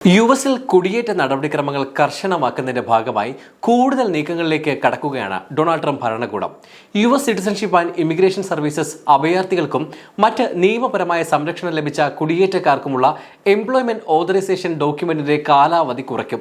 U എസിൽ കുടിയേറ്റ നടപടിക്രമങ്ങൾ കർശനമാക്കുന്നതിന്റെ ഭാഗമായി കൂടുതൽ നീക്കങ്ങളിലേക്ക് കടക്കുകയാണ് ഡൊണാൾഡ് ട്രംപ് ഭരണകൂടം. U S citizenship and immigration services അഭയാർത്ഥികൾക്കും മറ്റ് നിയമപരമായ സംരക്ഷണം ലഭിച്ച കുടിയേറ്റക്കാർക്കുമുള്ള എംപ്ലോയ്മെന്റ് ഓതറൈസേഷൻ ഡോക്യുമെന്റിന്റെ കാലാവധി കുറയ്ക്കും.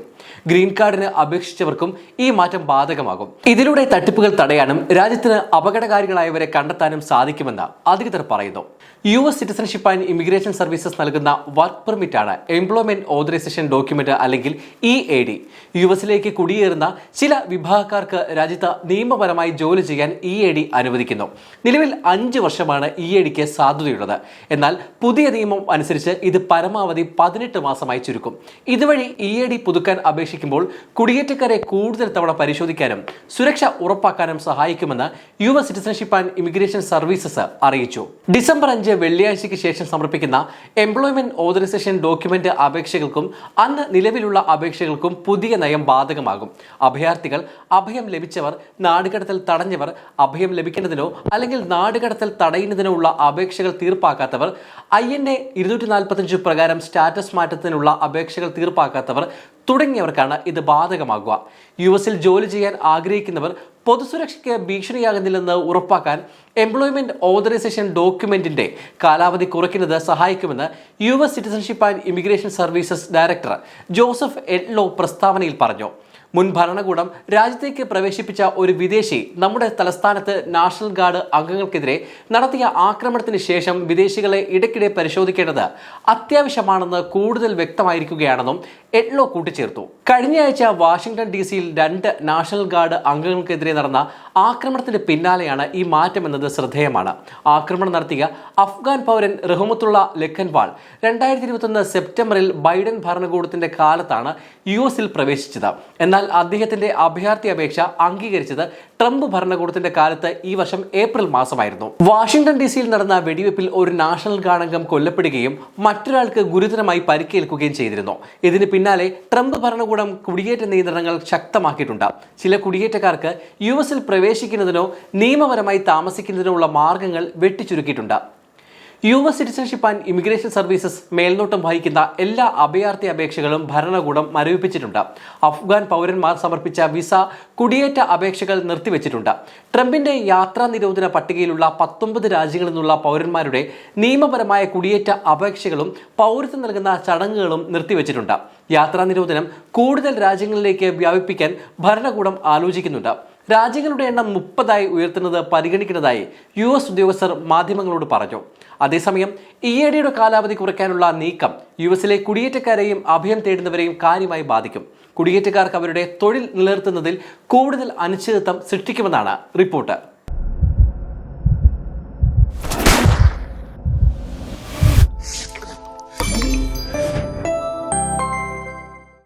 ഗ്രീൻ കാർഡിന് അപേക്ഷിച്ചവർക്കും ഈ മാറ്റം ബാധകമാകും. ഇതിലൂടെ തട്ടിപ്പുകൾ തടയാനും രാജ്യത്തിന് അപകടകാരികളായവരെ കണ്ടെത്താനും സാധിക്കുമെന്ന് അധികൃതർ പറയുന്നു. U S citizenship and immigration services നൽകുന്ന വർക്ക് പെർമിറ്റാണ് എംപ്ലോയ്മെന്റ് ഓതറൈസേഷൻ ഡോക്യുമെന്റ് അല്ലെങ്കിൽ ഇ എ ഡി യു എസിലേക്ക് കുടിയേറുന്ന ചില വിഭാഗക്കാർക്ക് രാജ്യത്ത് നിയമപരമായി ജോലി ചെയ്യാൻ ഇ എ ഡി അനുവദിക്കുന്നു. നിലവിൽ അഞ്ച് വർഷമാണ് ഇ എ ഡിക്ക് സാധുതയുള്ളത്. എന്നാൽ പുതിയ നിയമം അനുസരിച്ച് ഇത് പരമാവധി പതിനെട്ട് മാസമായി ചുരുക്കും. ഇതുവഴി ഇ എ ഡി പുതുക്കാൻ അപേക്ഷിക്കുമ്പോൾ കുടിയേറ്റക്കാരെ കൂടുതൽ തവണ പരിശോധിക്കാനും സുരക്ഷ ഉറപ്പാക്കാനും സഹായിക്കുമെന്ന് U S citizenship and immigration services അറിയിച്ചു. ഡിസംബർ അഞ്ച് വെള്ളിയാഴ്ചയ്ക്ക് ശേഷം സമർപ്പിക്കുന്ന എംപ്ലോയ്മെന്റ് ഓതറൈസേഷൻ ഡോക്യുമെന്റ് അപേക്ഷകൾക്കും അന്ന് നിലവിലുള്ള അപേക്ഷകൾക്കും പുതിയ നയം ബാധകമാകും. അഭയാർത്ഥികൾ അഭയം ലഭിച്ചവർ നാടുകടത്തൽ തടഞ്ഞവർ അഭയം ലഭിക്കുന്നതിനോ അല്ലെങ്കിൽ നാടുകടത്തൽ തടയുന്നതിനോ ഉള്ള അപേക്ഷകൾ തീർപ്പാക്കാത്തവർ ഐ എൻ എ ഇരുന്നൂറ്റി നാൽപ്പത്തഞ്ച് പ്രകാരം സ്റ്റാറ്റസ് മാറ്റത്തിനുള്ള അപേക്ഷകൾ തീർപ്പാക്കാത്തവർ തുടങ്ങിയവർക്കാണ് ഇത് ബാധകമാകുക. യു എസിൽ ജോലി ചെയ്യാൻ ആഗ്രഹിക്കുന്നവർ പൊതുസുരക്ഷയ്ക്ക് ഭീഷണിയാകുന്നില്ലെന്ന് ഉറപ്പാക്കാൻ എംപ്ലോയ്മെന്റ് ഓതറൈസേഷൻ ഡോക്യുമെന്റിന്റെ കാലാവധി കുറയ്ക്കുന്നത് സഹായിക്കുമെന്ന് U S citizenship and immigration services director Joseph Edlow പ്രസ്താവനയിൽ പറഞ്ഞു. മുൻ ഭരണകൂടം രാജ്യത്തേക്ക് പ്രവേശിപ്പിച്ച ഒരു വിദേശി നമ്മുടെ തലസ്ഥാനത്ത് നാഷണൽ ഗാർഡ് അംഗങ്ങൾക്കെതിരെ നടത്തിയ ആക്രമണത്തിന് ശേഷം വിദേശികളെ ഇടയ്ക്കിടെ പരിശോധിക്കേണ്ടത് അത്യാവശ്യമാണെന്ന് കൂടുതൽ വ്യക്തമായിരിക്കുകയാണെന്നും എഡ്ലോ കൂട്ടിച്ചേർത്തു. കഴിഞ്ഞയാഴ്ച വാഷിംഗ്ടൺ ഡി സിയിൽ രണ്ട് നാഷണൽ ഗാർഡ് അംഗങ്ങൾക്കെതിരെ നടന്ന ആക്രമണത്തിന് പിന്നാലെയാണ് ഈ മാറ്റം മാറ്റമെന്നത് ശ്രദ്ധേയമാണ്. ആക്രമണം നടത്തിയ അഫ്ഗാൻ പൗരൻ റഹ്മത്തുള്ള ലഖൻവാൾ രണ്ടായിരത്തി ഇരുപത്തൊന്ന് സെപ്റ്റംബറിൽ ബൈഡൻ ഭരണകൂടത്തിന്റെ കാലത്താണ് യു എസിൽ പ്രവേശിച്ചത്. എന്നാൽ അദ്ദേഹത്തിന്റെ അഭയാർത്ഥി അപേക്ഷ അംഗീകരിച്ചത് ട്രംപ് ഭരണകൂടത്തിന്റെ കാലത്ത് ഈ വർഷം ഏപ്രിൽ മാസമായിരുന്നു. വാഷിംഗ്ടൺ ഡി സിയിൽ നടന്ന വെടിവെപ്പിൽ ഒരു നാഷണൽ ഗാർഡ് അംഗം കൊല്ലപ്പെടുകയും മറ്റൊരാൾക്ക് ഗുരുതരമായി പരിക്കേൽക്കുകയും ചെയ്തിരുന്നു. ഇതിന് പിന്നാലെ ട്രംപ് ഭരണകൂടം കുടിയേറ്റ നിയന്ത്രണങ്ങൾ ശക്തമാക്കിയിട്ടുണ്ട്. ചില കുടിയേറ്റക്കാർക്ക് യു എസിൽ പ്രവേശിക്കുന്നതിനോ നിയമപരമായി താമസിക്കുന്നതിനോ ഉള്ള മാർഗങ്ങൾ വെട്ടിച്ചുരുക്കിയിട്ടുണ്ട്. U S citizenship and immigration services മേൽനോട്ടം വഹിക്കുന്ന എല്ലാ അഭയാർത്ഥി അപേക്ഷകളും ഭരണകൂടം മരവിപ്പിച്ചിട്ടുണ്ട്. അഫ്ഗാൻ പൗരന്മാർ സമർപ്പിച്ച വിസ കുടിയേറ്റ അപേക്ഷകൾ നിർത്തിവെച്ചിട്ടുണ്ട്. ട്രംപിന്റെ യാത്രാ നിരോധന പട്ടികയിലുള്ള പത്തൊമ്പത് രാജ്യങ്ങളിൽ നിന്നുള്ള പൗരന്മാരുടെ നിയമപരമായ കുടിയേറ്റ അപേക്ഷകളും പൗരത്വം നൽകുന്ന ചടങ്ങുകളും നിർത്തിവെച്ചിട്ടുണ്ട്. യാത്രാ നിരോധനം കൂടുതൽ രാജ്യങ്ങളിലേക്ക് വ്യാപിപ്പിക്കാൻ ഭരണകൂടം ആലോചിക്കുന്നുണ്ട്. രാജ്യങ്ങളുടെ എണ്ണം മുപ്പതായി ഉയർത്തുന്നത് പരിഗണിക്കുന്നതായി യു എസ് ഉദ്യോഗസ്ഥർ മാധ്യമങ്ങളോട് പറഞ്ഞു. അതേസമയം ഇ എ ഡിയുടെ കാലാവധി കുറയ്ക്കാനുള്ള നീക്കം യു എസിലെ കുടിയേറ്റക്കാരെയും അഭയം തേടുന്നവരെയും കാര്യമായി ബാധിക്കും. കുടിയേറ്റക്കാർക്ക് അവരുടെ തൊഴിൽ നിലനിർത്തുന്നതിൽ കൂടുതൽ അനിശ്ചിതത്വം സൃഷ്ടിക്കുമെന്നാണ് റിപ്പോർട്ട്.